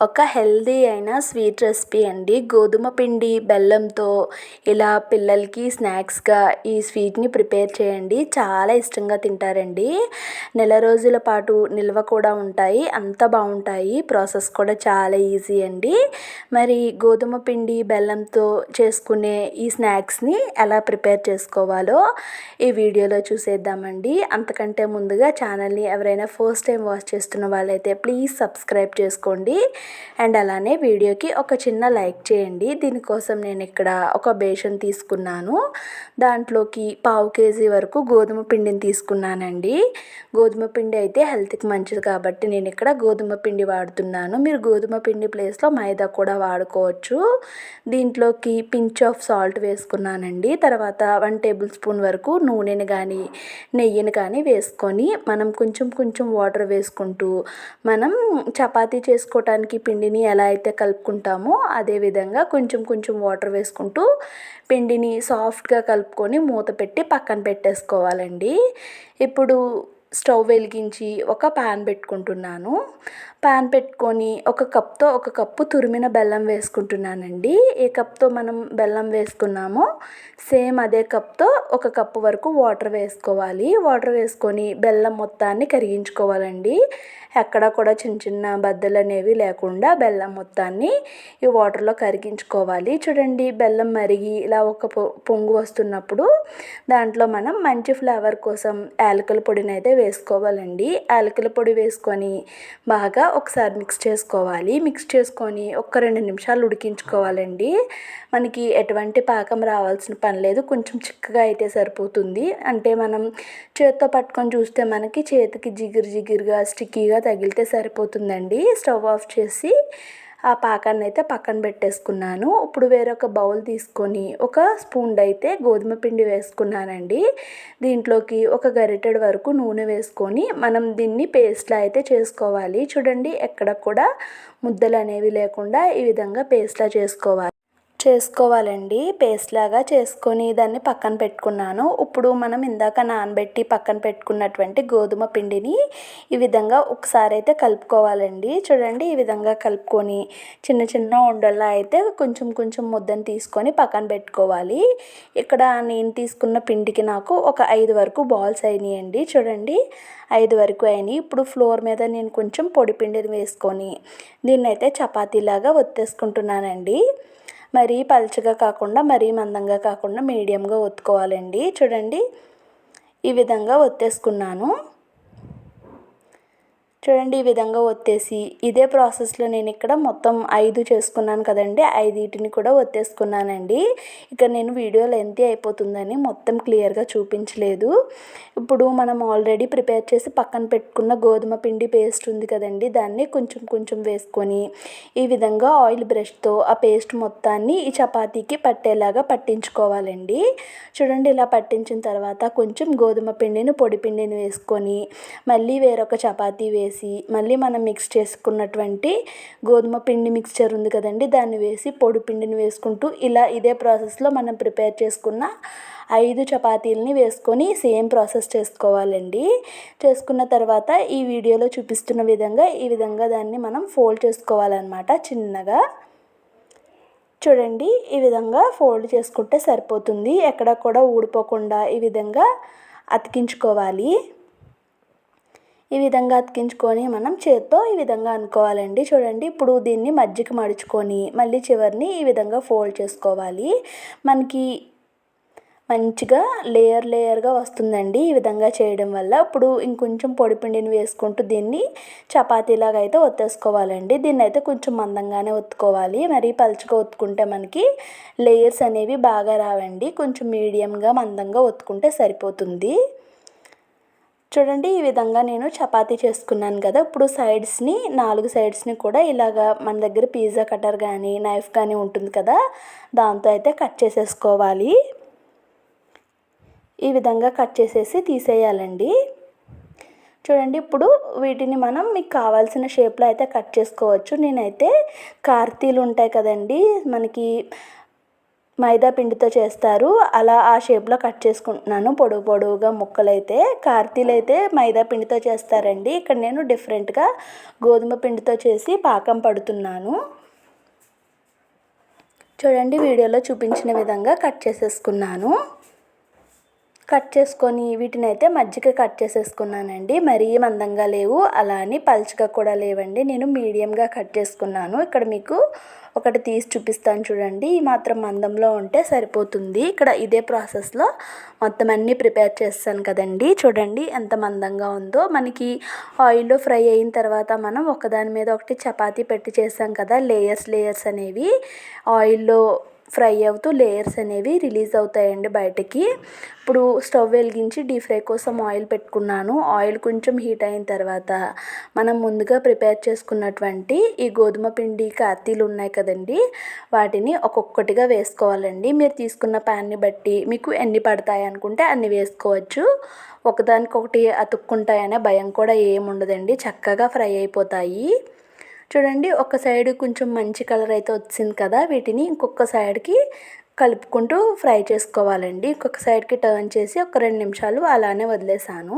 ఒక హెల్దీ అయిన sweet recipe అండి. గోధుమ పిండి బెల్లంతో ఇలా పిల్లలకి స్నాక్స్గా ఈ స్వీట్ని ప్రిపేర్ చేయండి. చాలా ఇష్టంగా తింటారండి. నెల రోజుల పాటు నిల్వ కూడా ఉంటాయి. అంత బాగుంటాయి. ప్రాసెస్ కూడా చాలా ఈజీ అండి. మరి గోధుమ పిండి బెల్లంతో చేసుకునే ఈ స్నాక్స్ని ఎలా ప్రిపేర్ చేసుకోవాలో ఈ వీడియోలో చూసేద్దామండి. అంతకంటే ముందుగా ఛానల్ని ఎవరైనా ఫస్ట్ టైం వాచ్ చేస్తున్న వాళ్ళైతే ప్లీజ్ సబ్స్క్రైబ్ చేసుకోండి. అండ్ అలానే వీడియోకి ఒక చిన్న లైక్ చేయండి. దీనికోసం నేను ఇక్కడ ఒక బేషన్ తీసుకున్నాను. దాంట్లోకి పావు కేజీ వరకు గోధుమ పిండిని తీసుకున్నానండి. గోధుమ పిండి అయితే హెల్త్కి మంచిది కాబట్టి నేను ఇక్కడ గోధుమ పిండి వాడుతున్నాను. మీరు గోధుమ పిండి ప్లేస్లో మైదా కూడా వాడుకోవచ్చు. దీంట్లోకి పించ్ ఆఫ్ సాల్ట్ వేసుకున్నానండి. తర్వాత వన్ టేబుల్ స్పూన్ వరకు నూనెని కానీ నెయ్యిని కానీ వేసుకొని మనం కొంచెం కొంచెం వాటర్ వేసుకుంటూ మనం చపాతీ చేసుకోవటానికి పిండిని ఎలా అయితే కలుపుకుంటామో అదేవిధంగా కొంచెం కొంచెం వాటర్ వేసుకుంటూ పిండిని సాఫ్ట్గా కలుపుకొని మూత పెట్టి పక్కన పెట్టేసుకోవాలండి. ఇప్పుడు స్టవ్ వెలిగించి ఒక ప్యాన్ పెట్టుకుంటున్నాను. ప్యాన్ పెట్టుకొని ఒక కప్తో ఒక కప్పు తురిమిన బెల్లం వేసుకుంటున్నానండి. ఏ కప్తో మనం బెల్లం వేసుకున్నామో సేమ్ అదే కప్తో ఒక కప్పు వరకు వాటర్ వేసుకోవాలి. వాటర్ వేసుకొని బెల్లం మొత్తాన్ని కరిగించుకోవాలండి. ఎక్కడ కూడా చిన్న చిన్న బద్దలు అనేవి లేకుండా బెల్లం మొత్తాన్ని ఈ వాటర్లో కరిగించుకోవాలి. చూడండి బెల్లం మరిగి ఇలా ఒక పొంగు వస్తున్నప్పుడు దాంట్లో మనం మంచి ఫ్లేవర్ కోసం యాలకుల పొడిని అయితే వేసుకోవాలండి. యాలకుల పొడి వేసుకొని బాగా ఒకసారి మిక్స్ చేసుకోవాలి. మిక్స్ చేసుకొని ఒక రెండు నిమిషాలు ఉడికించుకోవాలండి. మనకి ఎటువంటి పాకం రావాల్సిన పని లేదు. కొంచెం చిక్కగా అయితే సరిపోతుంది. అంటే మనం చేత్తో పట్టుకొని చూస్తే మనకి చేతికి జిగురు జిగురుగా స్టిక్కీగా తగిలితే సరిపోతుందండి. స్టవ్ ఆఫ్ చేసి ఆ పాకాన్ని అయితే పక్కన పెట్టేసుకున్నాను. ఇప్పుడు వేరొక బౌల్ తీసుకొని ఒక స్పూన్ అయితే గోధుమ పిండి వేసుకున్నానండి. దీంట్లోకి ఒక గరిటెడ్ వరకు నూనె వేసుకొని మనం దీన్ని పేస్ట్లా అయితే చేసుకోవాలి. చూడండి ఎక్కడ కూడా ముద్దలు అనేవి లేకుండా ఈ విధంగా పేస్ట్లా చేసుకోవాలి. చేసుకోవాలండి. పేస్ట్ లాగా చేసుకొని దాన్ని పక్కన పెట్టుకున్నాను. ఇప్పుడు మనం ఇందాక నానబెట్టి పక్కన పెట్టుకున్నటువంటి గోధుమ పిండిని ఈ విధంగా ఒకసారి అయితే కలుపుకోవాలండి. చూడండి ఈ విధంగా కలుపుకొని చిన్న చిన్న ఉండల్లా అయితే కొంచెం కొంచెం ముద్దను తీసుకొని పక్కన పెట్టుకోవాలి. ఇక్కడ నేను తీసుకున్న పిండికి నాకు ఒక ఐదు వరకు బాల్స్ అయినాయండి. చూడండి ఐదు వరకు అయినాయి. ఇప్పుడు ఫ్లోర్ మీద నేను కొంచెం పొడి పిండిని వేసుకొని దీన్ని అయితే చపాతీలాగా ఒత్తేసుకుంటున్నానండి. మరీ పల్చగా కాకుండా మరీ మందంగా కాకుండా మీడియంగా ఒత్తుకోవాలండి. చూడండి ఈ విధంగా ఒత్తేసుకున్నాను. చూడండి ఈ విధంగా ఒత్తేసి ఇదే ప్రాసెస్లో నేను ఇక్కడ మొత్తం ఐదు చేసుకున్నాను కదండి. ఐదుటిని కూడా ఒత్తేసుకున్నానండి. ఇక్కడ నేను వీడియో లెంత్ అయిపోతుందని మొత్తం క్లియర్గా చూపించలేదు. ఇప్పుడు మనం ఆల్రెడీ ప్రిపేర్ చేసి పక్కన పెట్టుకున్న గోధుమ పిండి పేస్ట్ ఉంది కదండి. దాన్ని కొంచెం కొంచెం వేసుకొని ఈ విధంగా ఆయిల్ బ్రష్తో ఆ పేస్ట్ మొత్తాన్ని ఈ చపాతీకి పట్టేలాగా పట్టించుకోవాలండి. చూడండి ఇలా పట్టించిన తర్వాత కొంచెం గోధుమ పిండిని పొడి పిండిని వేసుకొని మళ్ళీ వేరొక చపాతీ వేసి వేసి మళ్ళీ మనం మిక్స్ చేసుకున్నటువంటి గోధుమ పిండి మిక్స్చర్ ఉంది కదండి దాన్ని వేసి పొడి పిండిని వేసుకుంటూ ఇలా ఇదే ప్రాసెస్లో మనం ప్రిపేర్ చేసుకున్న ఐదు చపాతీలని వేసుకొని సేమ్ ప్రాసెస్ చేసుకోవాలండి. చేసుకున్న తర్వాత ఈ వీడియోలో చూపిస్తున్న విధంగా ఈ విధంగా దాన్ని మనం ఫోల్డ్ చేసుకోవాలన్నమాట చిన్నగా. చూడండి ఈ విధంగా ఫోల్డ్ చేసుకుంటే సరిపోతుంది. ఎక్కడ కూడా ఊడిపోకుండా ఈ విధంగా అతికించుకోవాలి. ఈ విధంగా అతికించుకొని మనం చేత్తో ఈ విధంగా అనుకోవాలండి. చూడండి ఇప్పుడు దీన్ని మజ్జిగ మడుచుకొని మళ్ళీ చివరిని ఈ విధంగా ఫోల్డ్ చేసుకోవాలి. మనకి మంచిగా లేయర్ లేయర్గా వస్తుందండి ఈ విధంగా చేయడం వల్ల. ఇప్పుడు ఇంకొంచెం పొడి పిండిని వేసుకుంటూ దీన్ని చపాతీలాగా అయితే ఒత్తేసుకోవాలండి. దీన్ని అయితే కొంచెం మందంగానే ఒత్తుకోవాలి. మరి పలుచగా ఒత్తుకుంటే మనకి లేయర్స్ అనేవి బాగా రావండి. కొంచెం మీడియంగా మందంగా ఒత్తుకుంటే సరిపోతుంది. చూడండి ఈ విధంగా నేను చపాతీ చేసుకున్నాను కదా. ఇప్పుడు సైడ్స్ని నాలుగు సైడ్స్ని కూడా ఇలాగా మన దగ్గర పిజ్జా కటర్ కానీ నైఫ్ కానీ ఉంటుంది కదా. దాంతో అయితే కట్ చేసేసుకోవాలి. ఈ విధంగా కట్ చేసేసి తీసేయాలండి. చూడండి ఇప్పుడు వీటిని మనం మీకు కావాల్సిన షేప్లో అయితే కట్ చేసుకోవచ్చు. నేనైతే కార్తీలు ఉంటాయి కదండి మనకి మైదా పిండితో చేస్తారు. అలా ఆ షేప్లో కట్ చేసుకుంటున్నాను. పొడవు పొడవుగా ముక్కలైతే కార్తీలు అయితే మైదా పిండితో చేస్తారండి. ఇక్కడ నేను డిఫరెంట్గా గోధుమ పిండితో చేసి పాకం పడుతున్నాను. చూడండి వీడియోలో చూపించిన విధంగా కట్ చేసేసుకున్నాను. కట్ చేసుకొని వీటిని అయితే మజ్జిగ కట్ చేసేసుకున్నానండి. మరీ మందంగా లేవు. అలా అని పలుచగా కూడా లేవండి. నేను మీడియంగా కట్ చేసుకున్నాను. ఇక్కడ మీకు ఒకటి తీసి చూపిస్తాను చూడండి. ఈ మాత్రం మందంలో ఉంటే సరిపోతుంది. ఇక్కడ ఇదే ప్రాసెస్లో మొత్తం అన్నీ ప్రిపేర్ చేస్తాను కదండి. చూడండి ఎంత మందంగా ఉందో. మనకి ఆయిల్లో ఫ్రై అయిన తర్వాత మనం ఒకదాని మీద ఒకటి చపాతీ పెట్టి చేసాం కదా. లేయర్స్ లేయర్స్ అనేవి. ఆయిల్లో ఫ్రై అవుతూ లేయర్స్ అనేవి రిలీజ్ అవుతాయండి బయటకి. ఇప్పుడు స్టవ్ వెలిగించి డీప్ ఫ్రై కోసం ఆయిల్ పెట్టుకున్నాను. ఆయిల్ కొంచెం హీట్ అయిన తర్వాత మనం ముందుగా ప్రిపేర్ చేసుకున్నటువంటి ఈ గోధుమ పిండి కాతీలు ఉన్నాయి కదండి. వాటిని ఒక్కొక్కటిగా వేసుకోవాలండి. మీరు తీసుకున్న ప్యాన్ని బట్టి మీకు ఎన్ని పడతాయి అనుకుంటే అన్ని వేసుకోవచ్చు. ఒకదానికొకటి అతుక్కుంటాయనే భయం కూడా ఏముండదండి. చక్కగా ఫ్రై అయిపోతాయి. చూడండి ఒక సైడ్ కొంచెం మంచి కలర్ అయితే వచ్చింది కదా వీటిని ఇంకొక సైడ్కి కలుపుకుంటూ ఫ్రై చేసుకోవాలండి. ఇంకొక సైడ్కి టర్న్ చేసి ఒక రెండు నిమిషాలు అలానే వదిలేసాను.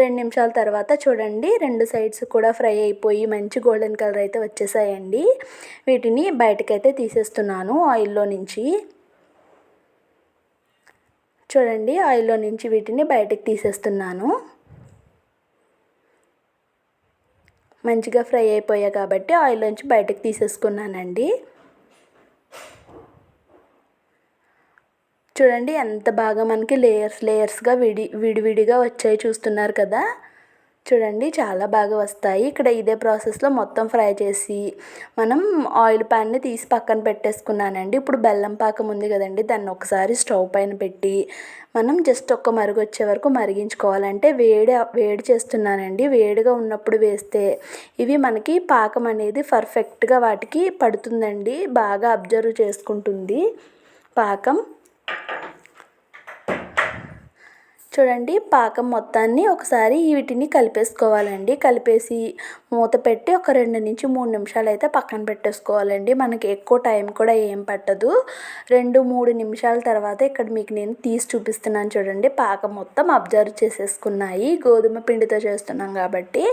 రెండు నిమిషాల తర్వాత చూడండి రెండు సైడ్స్ కూడా ఫ్రై అయిపోయి మంచి గోల్డెన్ కలర్ అయితే వచ్చేసాయండి. వీటిని బయటకైతే తీసేస్తున్నాను ఆయిల్లో నుంచి. చూడండి ఆయిల్లో నుంచి వీటిని బయటకు తీసేస్తున్నాను. మంచిగా ఫ్రై అయిపోయాయి కాబట్టి ఆయిల్ నుంచి బయటకు తీసేసుకున్నానండి. చూడండి ఎంత బాగా మనకి లేయర్స్ లేయర్స్గా విడి విడివిడిగా వచ్చాయి చూస్తున్నారు కదా. చూడండి చాలా బాగా వస్తాయి. ఇక్కడ ఇదే ప్రాసెస్లో మొత్తం ఫ్రై చేసి మనం ఆయిల్ ప్యాన్ని తీసి పక్కన పెట్టేసుకున్నానండి. ఇప్పుడు బెల్లం పాకం ఉంది కదండి దాన్ని ఒకసారి స్టవ్ పైన పెట్టి మనం జస్ట్ ఒక్క మరుగు వచ్చే వరకు మరిగించుకోవాలంటే వేడి వేడి చేస్తున్నానండి. వేడిగా ఉన్నప్పుడు వేస్తే ఇవి మనకి పాకం అనేది పర్ఫెక్ట్గా వాటికి పడుతుందండి. బాగా అబ్జర్వ్ చేసుకుంటుంది పాకం. చూడండి పాకం మొత్తాన్ని ఒకసారి వీటిని కలిపేసుకోవాలండి. కలిపేసి మూత పెట్టి ఒక రెండు నుంచి మూడు నిమిషాలు అయితే పక్కన పెట్టేసుకోవాలండి. మనకి ఎక్కువ టైం కూడా ఏం పట్టదు. రెండు మూడు నిమిషాల తర్వాత ఇక్కడ మీకు నేను తీసి చూపిస్తున్నాను చూడండి. పాకం మొత్తం అబ్జర్వ్ చేసేసుకున్నాయి. గోధుమ పిండితో చేస్తున్నాం కాబట్టి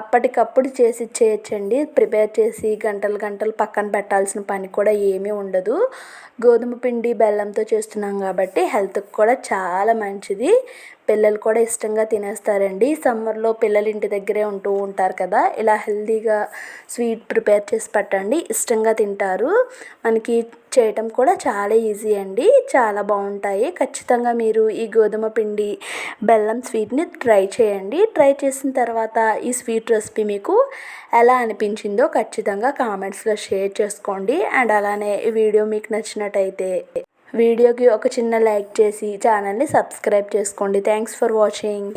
అప్పటికప్పుడు చేసి చేయొచ్చండి ప్రిపేర్ చేసి గంటలు గంటలు పక్కన పెట్టాల్సిన పని కూడా ఏమీ ఉండదు. గోధుమ పిండి బెల్లంతో చేస్తున్నాం కాబట్టి హెల్త్కి కూడా చాలా మంచిది. పిల్లలు కూడా ఇష్టంగా తినేస్తారండి. సమ్మర్లో పిల్లలు ఇంటి దగ్గరే ఉంటూ ఉంటారు కదా ఇలా హెల్తీగా స్వీట్ ప్రిపేర్ చేసి పెట్టండి ఇష్టంగా తింటారు. మనకి చేయటం కూడా చాలా ఈజీ అండి చాలా బాగుంటాయి. ఖచ్చితంగా మీరు ఈ గోధుమ పిండి బెల్లం స్వీట్ని ట్రై చేయండి. ట్రై చేసిన తర్వాత ఈ స్వీట్ రెసిపీ మీకు ఎలా అనిపించిందో ఖచ్చితంగా కామెంట్స్లో షేర్ చేసుకోండి. అండ్ అలానే ఈ వీడియో మీకు నచ్చినట్టయితే వీడియోకి ఒక చిన్న లైక్ చేసి ఛానల్ని సబ్స్క్రైబ్ చేసుకోండి. Thanks for watching